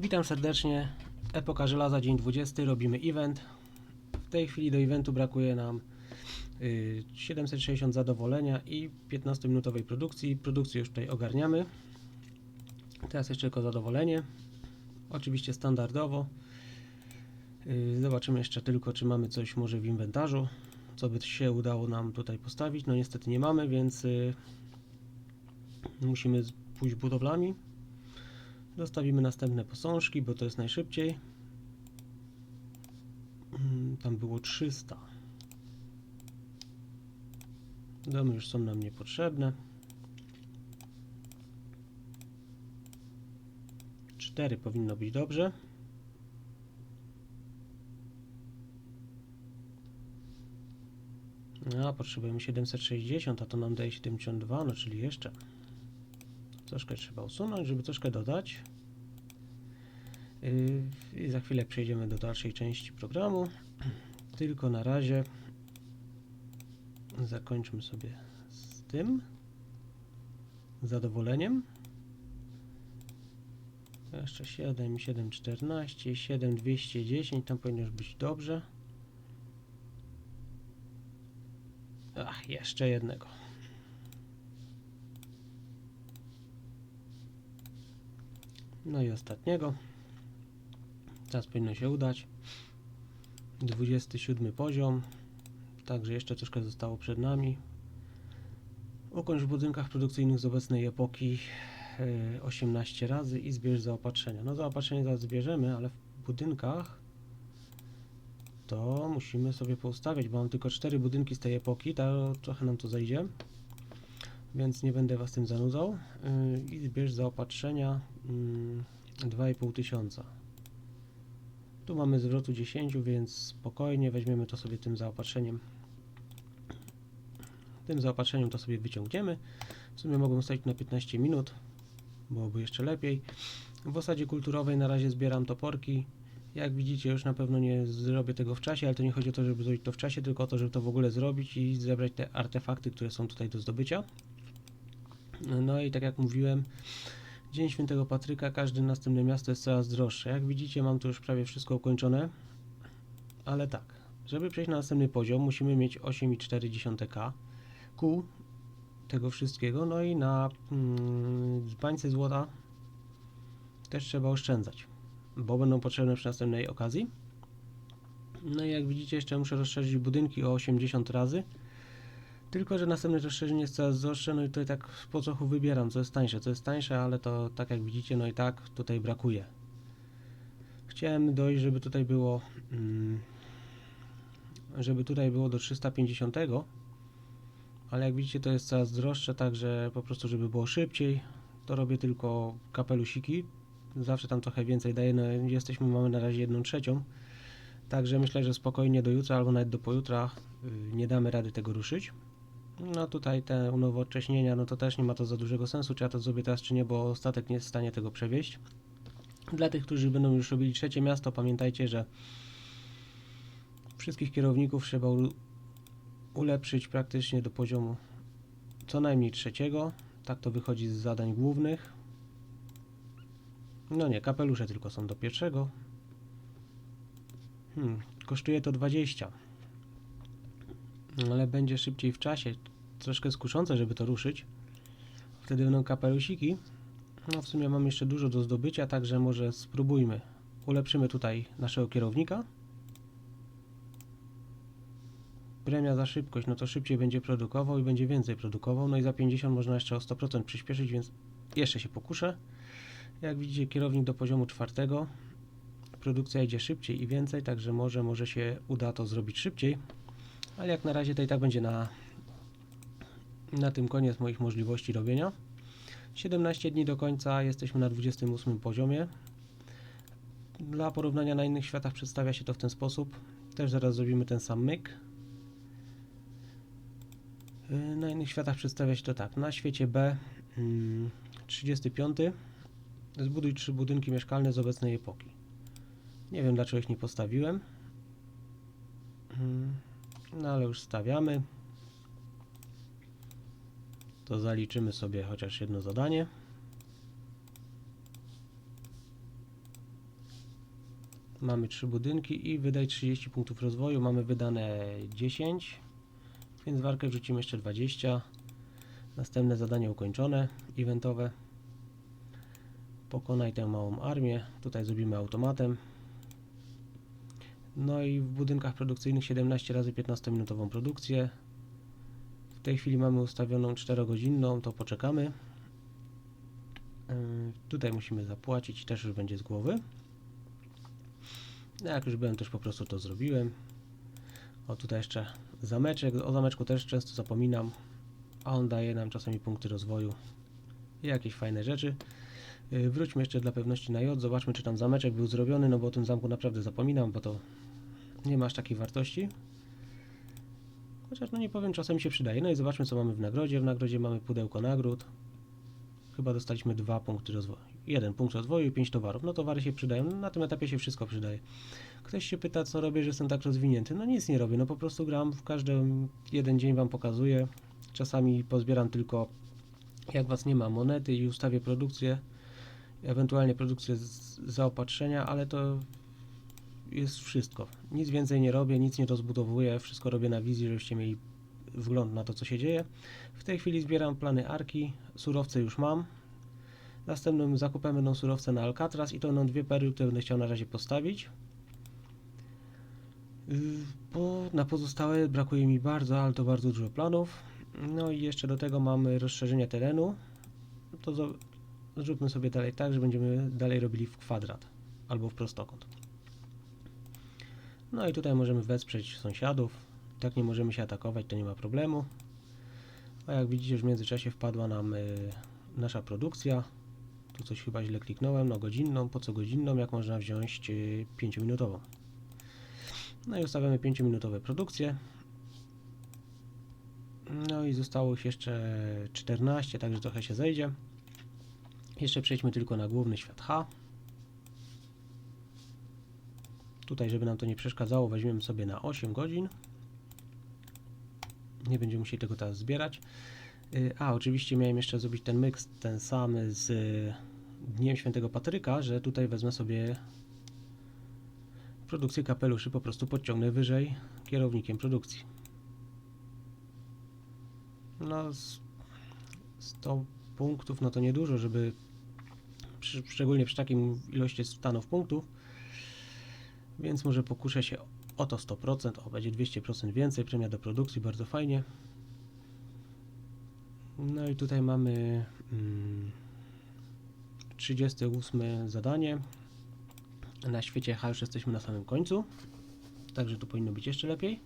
Witam serdecznie. Epoka Żelaza, dzień 20. Robimy event. W tej chwili do eventu brakuje nam y, 760 zadowolenia i 15-minutowej produkcji. Produkcję już tutaj ogarniamy. Teraz jeszcze tylko zadowolenie. Oczywiście standardowo. Y, Zobaczymy jeszcze tylko, czy mamy coś może w inwentarzu, co by się udało nam tutaj postawić. No niestety nie mamy, więc y, musimy pójść budowlami. Dostawimy następne posążki, bo to jest najszybciej. Mm, Tam było 300. Domy już są nam niepotrzebne. 4 powinno być dobrze. No, potrzebujemy 760, a to nam daje 72, no czyli jeszcze. Troszkę trzeba usunąć, żeby troszkę dodać. Yy, I za chwilę przejdziemy do dalszej części programu. Tylko na razie zakończmy sobie z tym zadowoleniem. Jeszcze 7, 7, 14, 7, 210, tam powinno już być dobrze. Ach, jeszcze jednego. No i ostatniego. Teraz powinno się udać. 27 poziom. Także jeszcze troszkę zostało przed nami. Ukończ w budynkach produkcyjnych z obecnej epoki e, 18 razy i zbierz zaopatrzenia. No zaopatrzenie zaraz zbierzemy, ale w budynkach to musimy sobie poustawiać, bo mam tylko 4 budynki z tej epoki, to trochę nam to zajdzie. Więc nie będę Was tym zanudzał. Yy, I zbierz zaopatrzenia yy, 2,5 tysiąca. Tu mamy zwrotu 10, więc spokojnie weźmiemy to sobie tym zaopatrzeniem. Tym zaopatrzeniem to sobie wyciągniemy. W sumie mogłem ustawić na 15 minut, byłoby jeszcze lepiej. W osadzie kulturowej na razie zbieram toporki. Jak widzicie, już na pewno nie zrobię tego w czasie, ale to nie chodzi o to, żeby zrobić to w czasie, tylko o to, żeby to w ogóle zrobić i zebrać te artefakty, które są tutaj do zdobycia. No i tak jak mówiłem, Dzień Świętego Patryka, każde następne miasto jest coraz droższe. Jak widzicie, mam tu już prawie wszystko ukończone, ale tak, żeby przejść na następny poziom, musimy mieć 8,4k kół tego wszystkiego, no i na mm, bańce złota też trzeba oszczędzać, bo będą potrzebne przy następnej okazji. No i jak widzicie, jeszcze muszę rozszerzyć budynki o 80 razy. Tylko, że następne rozszerzenie jest coraz droższe, no i tutaj tak po trochu wybieram, co jest tańsze, co jest tańsze, ale to tak jak widzicie, no i tak tutaj brakuje. Chciałem dojść, żeby tutaj było, mm, żeby tutaj było do 350, ale jak widzicie to jest coraz droższe, także po prostu, żeby było szybciej, to robię tylko kapelusiki, zawsze tam trochę więcej daję, no jesteśmy, mamy na razie jedną trzecią, także myślę, że spokojnie do jutra albo nawet do pojutra y, nie damy rady tego ruszyć. No tutaj te unowocześnienia, no to też nie ma to za dużego sensu, czy ja to zrobię teraz, czy nie, bo statek nie jest w stanie tego przewieźć. Dla tych, którzy będą już robili trzecie miasto, pamiętajcie, że wszystkich kierowników trzeba ulepszyć praktycznie do poziomu co najmniej trzeciego. Tak to wychodzi z zadań głównych. No nie, kapelusze tylko są do pierwszego. Hmm, kosztuje to 20 ale będzie szybciej w czasie. Troszkę skuszące, żeby to ruszyć. Wtedy będą kapelusiki. No w sumie mam jeszcze dużo do zdobycia, także może spróbujmy. Ulepszymy tutaj naszego kierownika. Premia za szybkość, no to szybciej będzie produkował i będzie więcej produkował. No i za 50 można jeszcze o 100% przyspieszyć, więc jeszcze się pokuszę. Jak widzicie, kierownik do poziomu czwartego. Produkcja idzie szybciej i więcej, także może, może się uda to zrobić szybciej. Ale jak na razie to i tak będzie na, na tym koniec moich możliwości robienia. 17 dni do końca, jesteśmy na 28 poziomie. Dla porównania na innych światach przedstawia się to w ten sposób. Też zaraz zrobimy ten sam myk. Na innych światach przedstawia się to tak. Na świecie B mm, 35 zbuduj trzy budynki mieszkalne z obecnej epoki. Nie wiem dlaczego ich nie postawiłem. No ale już stawiamy. To zaliczymy sobie chociaż jedno zadanie. Mamy 3 budynki i wydaj 30 punktów rozwoju. Mamy wydane 10, więc warkę wrzucimy jeszcze 20. Następne zadanie ukończone, eventowe. Pokonaj tę małą armię. Tutaj zrobimy automatem. No i w budynkach produkcyjnych 17 razy 15 minutową produkcję. W tej chwili mamy ustawioną 4-godzinną, to poczekamy. Yy, Tutaj musimy zapłacić, też już będzie z głowy. No, Jak już byłem, też po prostu to zrobiłem. O, tutaj jeszcze zameczek. O zameczku też często zapominam, a on daje nam czasami punkty rozwoju i jakieś fajne rzeczy. Yy, Wróćmy jeszcze dla pewności na J, zobaczmy czy tam zameczek był zrobiony, no bo o tym zamku naprawdę zapominam, bo to nie ma aż takiej wartości. Chociaż no nie powiem, czasami się przydaje. No i zobaczmy co mamy w nagrodzie. W nagrodzie mamy pudełko nagród. Chyba dostaliśmy dwa punkty rozwoju. Jeden punkt rozwoju i pięć towarów. No towary się przydają. No, na tym etapie się wszystko przydaje. Ktoś się pyta, co robię, że jestem tak rozwinięty. No nic nie robię. No po prostu gram w każdy jeden dzień wam pokazuję. Czasami pozbieram tylko jak was nie ma monety i ustawię produkcję. Ewentualnie produkcję zaopatrzenia, ale to jest wszystko. Nic więcej nie robię, nic nie rozbudowuję, wszystko robię na wizji, żebyście mieli wgląd na to, co się dzieje. W tej chwili zbieram plany arki, surowce już mam. Następnym zakupem będą surowce na Alcatraz i to będą dwie perły, które będę chciał na razie postawić. Bo na pozostałe brakuje mi bardzo, ale to bardzo dużo planów. No i jeszcze do tego mamy rozszerzenie terenu. To zróbmy sobie dalej tak, że będziemy dalej robili w kwadrat albo w prostokąt. No i tutaj możemy wesprzeć sąsiadów. Tak nie możemy się atakować, to nie ma problemu. A jak widzicie, już w międzyczasie wpadła nam y, nasza produkcja. Tu coś chyba źle kliknąłem. No godzinną, po co godzinną, jak można wziąć y, 5-minutową. No i ustawiamy 5-minutowe produkcje. No i zostało już jeszcze 14, także trochę się zejdzie. Jeszcze przejdźmy tylko na główny świat H. Tutaj, żeby nam to nie przeszkadzało, weźmiemy sobie na 8 godzin. Nie będziemy musieli tego teraz zbierać. Y, A, oczywiście miałem jeszcze zrobić ten myk ten sam z y, Dniem Świętego Patryka, że tutaj wezmę sobie produkcję kapeluszy, po prostu podciągnę wyżej kierownikiem produkcji. No, z 100 punktów, no to niedużo, żeby szczególnie przy takim ilości stanów punktów, więc może pokuszę się o to 100%, o będzie 200% więcej, premia do produkcji, bardzo fajnie. No i tutaj mamy mm, 38 zadanie. Na świecie H już jesteśmy na samym końcu, także tu powinno być jeszcze lepiej.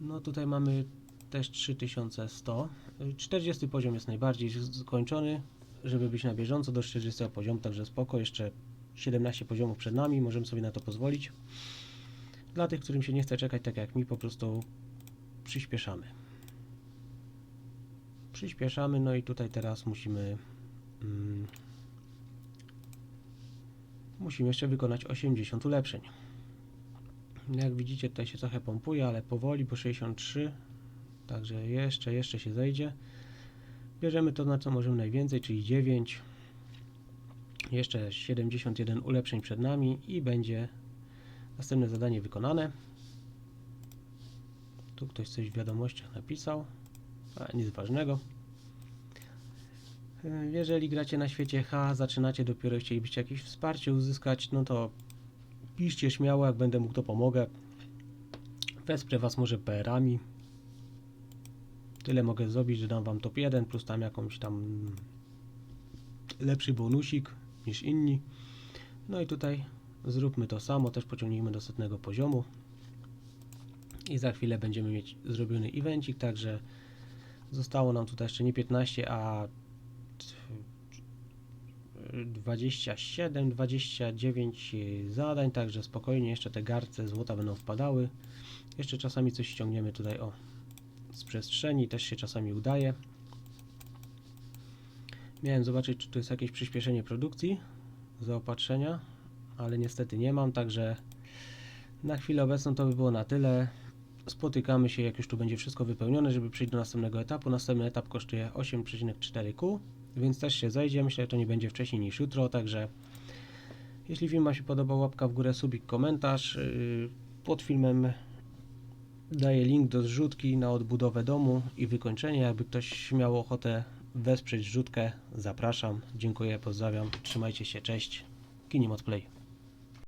No tutaj mamy też 3100. 40 poziom jest najbardziej skończony, żeby być na bieżąco do 40 poziomu, także spoko, jeszcze 17 poziomów przed nami, możemy sobie na to pozwolić. Dla tych, którym się nie chce czekać, tak jak mi, po prostu przyspieszamy. Przyspieszamy, no i tutaj teraz musimy mm, musimy jeszcze wykonać 80 ulepszeń. Jak widzicie, tutaj się trochę pompuje, ale powoli, bo 63, także jeszcze, jeszcze się zejdzie. Bierzemy to, na co możemy najwięcej, czyli 9. Jeszcze 71 ulepszeń przed nami i będzie następne zadanie wykonane. Tu ktoś coś w wiadomościach napisał, a nic ważnego. Jeżeli gracie na świecie H, zaczynacie dopiero chcielibyście jakieś wsparcie uzyskać, no to piszcie śmiało, jak będę mógł to pomogę. Wesprę Was może PR-ami. Tyle mogę zrobić, że dam Wam top 1 plus tam jakąś tam lepszy bonusik niż inni. No i tutaj zróbmy to samo, też pociągnijmy do setnego poziomu. I za chwilę będziemy mieć zrobiony evencik, także zostało nam tutaj jeszcze nie 15, a 27, 29 zadań, także spokojnie jeszcze te garce złota będą wpadały. Jeszcze czasami coś ściągniemy tutaj o z przestrzeni, też się czasami udaje. Miałem zobaczyć, czy tu jest jakieś przyspieszenie produkcji, zaopatrzenia, ale niestety nie mam, także na chwilę obecną to by było na tyle. Spotykamy się, jak już tu będzie wszystko wypełnione, żeby przejść do następnego etapu. Następny etap kosztuje 8,4 Q, więc też się zajdzie. Myślę, że to nie będzie wcześniej niż jutro, także jeśli film ma się podoba, łapka w górę, subik, komentarz. Yy, pod filmem daję link do zrzutki na odbudowę domu i wykończenie, jakby ktoś miał ochotę wesprzeć rzutkę. Zapraszam, dziękuję, pozdrawiam, trzymajcie się, cześć. Kinim Play.